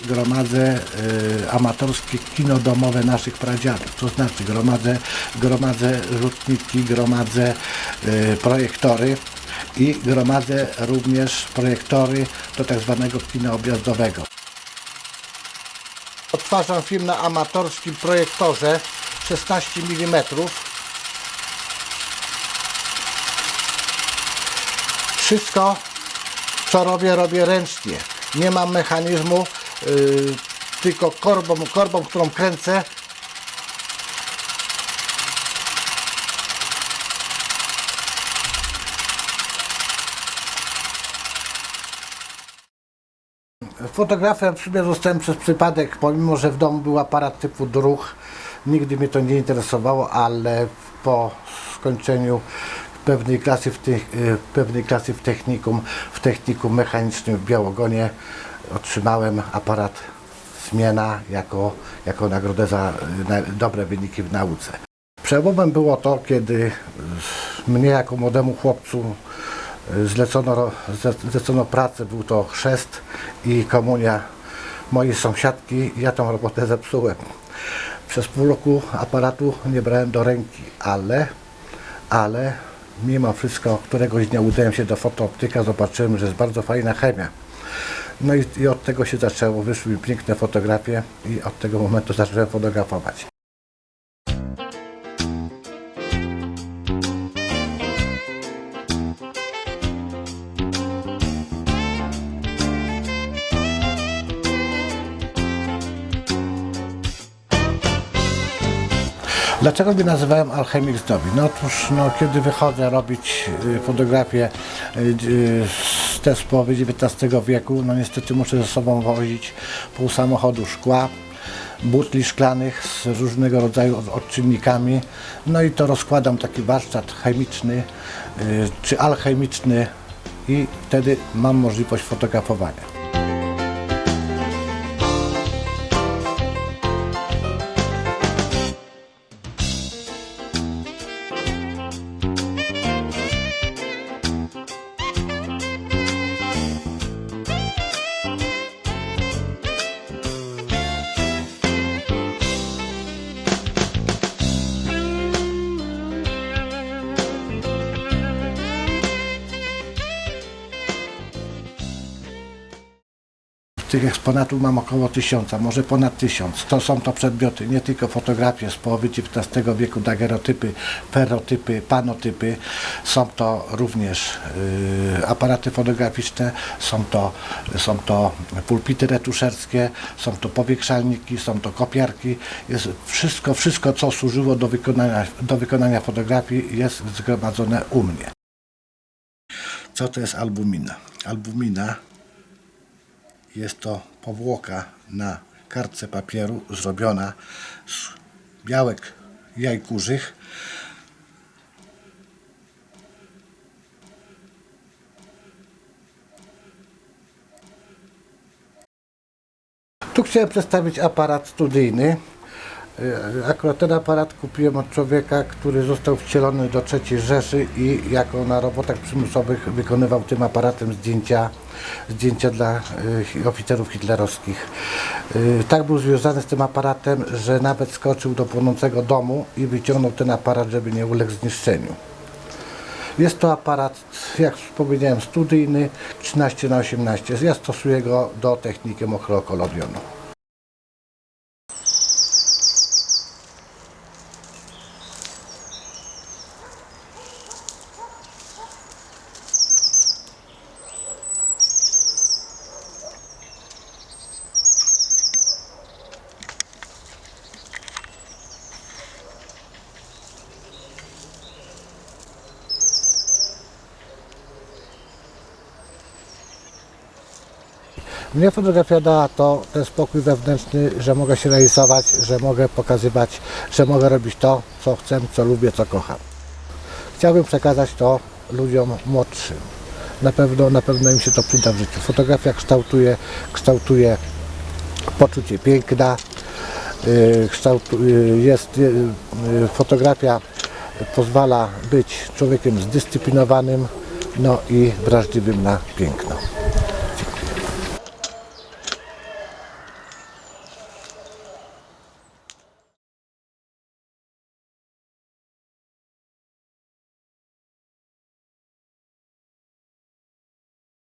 gromadzę y, amatorskie kino domowe naszych pradziadów. To znaczy gromadzę, gromadzę rzutniki, gromadzę y, projektory i gromadzę również projektory do tak zwanego kina objazdowego. Odtwarzam film na amatorskim projektorze 16 mm. Wszystko co robię, robię ręcznie. Nie mam mechanizmu, tylko korbą, korbą, którą kręcę. Fotografem w sumie zostałem przez przypadek, pomimo że w domu był aparat typu druh. Nigdy mnie to nie interesowało, ale po skończeniu pewnej klasy w, tych, y, pewnej klasy w technikum, w technikum mechanicznym w Białogonie otrzymałem aparat Zmiana jako, jako nagrodę za dobre wyniki w nauce. Przełomem było to, kiedy mnie jako młodemu chłopcu y, zlecono, zlecono pracę, był to chrzest i komunia mojej sąsiadki ja tą robotę zepsułem. Przez pół roku aparatu nie brałem do ręki, ale, ale mimo wszystko któregoś dnia udałem się do fotooptyka, zobaczyłem, że jest bardzo fajna chemia. No i, i od tego się zaczęło, wyszły mi piękne fotografie i od tego momentu zacząłem fotografować. Dlaczego mnie nazywają alchemik zdobi? No otóż, no, kiedy wychodzę robić y, fotografię y, y, te połowy XIX wieku, no niestety muszę ze sobą wozić pół samochodu szkła, butli szklanych z różnego rodzaju od- odczynnikami. No i to rozkładam taki warsztat chemiczny y, czy alchemiczny i wtedy mam możliwość fotografowania. Tych eksponatów mam około tysiąca, może ponad tysiąc. To są to przedmioty, nie tylko fotografie z połowy XIX wieku, dagerotypy, ferotypy, panotypy. Są to również y, aparaty fotograficzne, są to, są to pulpity retuszerskie, są to powiększalniki, są to kopiarki. Jest wszystko, wszystko co służyło do wykonania, do wykonania fotografii jest zgromadzone u mnie. Co to jest albumina? Albumina jest to powłoka na kartce papieru zrobiona z białek jaj kurzych. Tu chciałem przedstawić aparat studyjny. Y, Akurat ten aparat kupiłem od człowieka, który został wcielony do III Rzeszy i jako na robotach przymusowych wykonywał tym aparatem zdjęcia, zdjęcia dla y, oficerów hitlerowskich. Y, Tak był związany z tym aparatem, że nawet skoczył do płonącego domu i wyciągnął ten aparat, żeby nie uległ zniszczeniu. Jest to aparat, jak powiedziałem, studyjny 13 na 18 Ja stosuję go do techniki mokrokolodionu. Mnie fotografia dała to, ten spokój wewnętrzny, że mogę się realizować, że mogę pokazywać, że mogę robić to, co chcę, co lubię, co kocham. Chciałbym przekazać to ludziom młodszym. Na pewno, na pewno im się to przyda w życiu. Fotografia kształtuje, kształtuje poczucie piękna, kształtu, yy, jest, yy, fotografia pozwala być człowiekiem zdyscyplinowanym, no i wrażliwym na piękno.